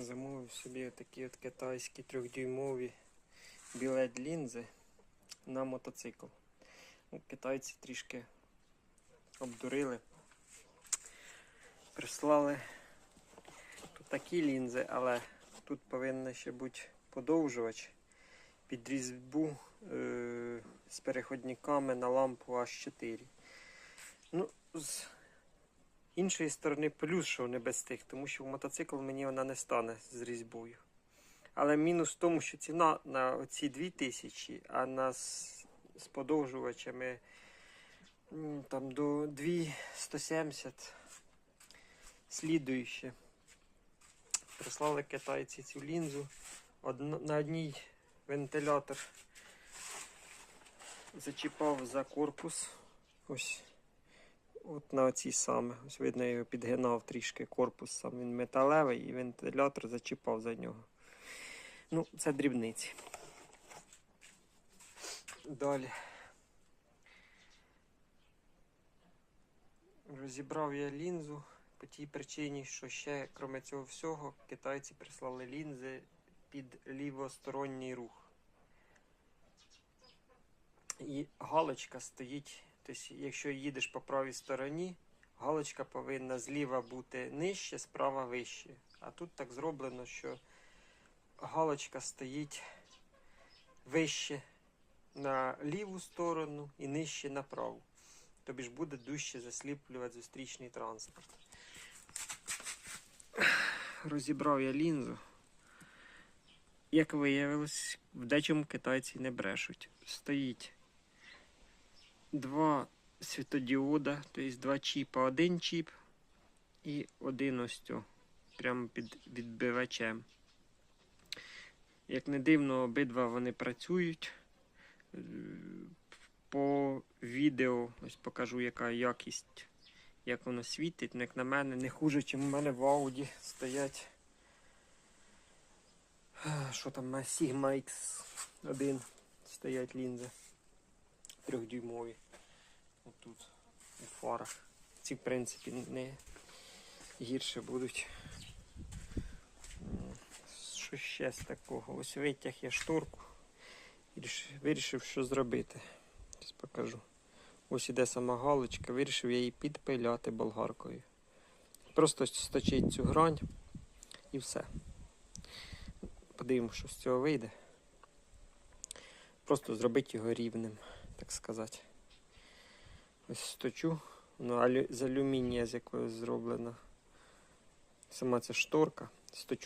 Замовив собі такі от китайські трьохдюймові білет лінзи на мотоцикл. Ну, китайці трішки обдурили. Прислали тут такі лінзи, але тут повинен ще бути подовжувач під різьбу е- з переходниками на лампу H4. Ну, з іншої сторони, плюс, що вони без тих, тому що в мотоцикл мені вона не стане з різьбою. Але мінус в тому, що ціна на оці 2000, а на з, подовжувачами там до 2170 слідуюче. Прислали китайці цю лінзу. На одній вентилятор зачіпав за корпус. Ось. От на оцій саме. Ось видно, його підгинав трішки корпус сам. Він металевий і вентилятор зачіпав за нього. Ну, це дрібниці. Далі. Розібрав я лінзу по тій причині, що ще, крім цього всього, китайці прислали лінзи під лівосторонній рух. І галочка стоїть, тобто, якщо їдеш по правій стороні, галочка повинна зліва бути нижче, справа вище. А тут так зроблено, що галочка стоїть вище на ліву сторону і нижче на праву. Тобі ж буде дужче засліплювати зустрічний транспорт. Розібрав я лінзу. Як виявилось, в дечому китайці не брешуть. Стоїть два світодіода, тобто два чіпа, один чіп і один ось цю, прямо під відбивачем. Як не дивно, обидва вони працюють. По відео ось покажу, яка якість, як воно світить. Як на мене, не хуже, ніж у мене в Ауді стоять. Що там, на Sigma X1 стоять лінзи трьохдюймові. Отут у фарах. Ці, в принципі, не гірше будуть. Що ще з такого? Ось витяг я шторку. Вирішив, що зробити. Зараз покажу. Ось іде сама галочка, вирішив я її підпиляти болгаркою. Просто сточить цю грань і все. Подивимося, що з цього вийде. Просто зробити його рівним, так сказати. Ось сточу. ну, алю... з алюмінія, з якої зроблена. Сама ця шторка. Сточу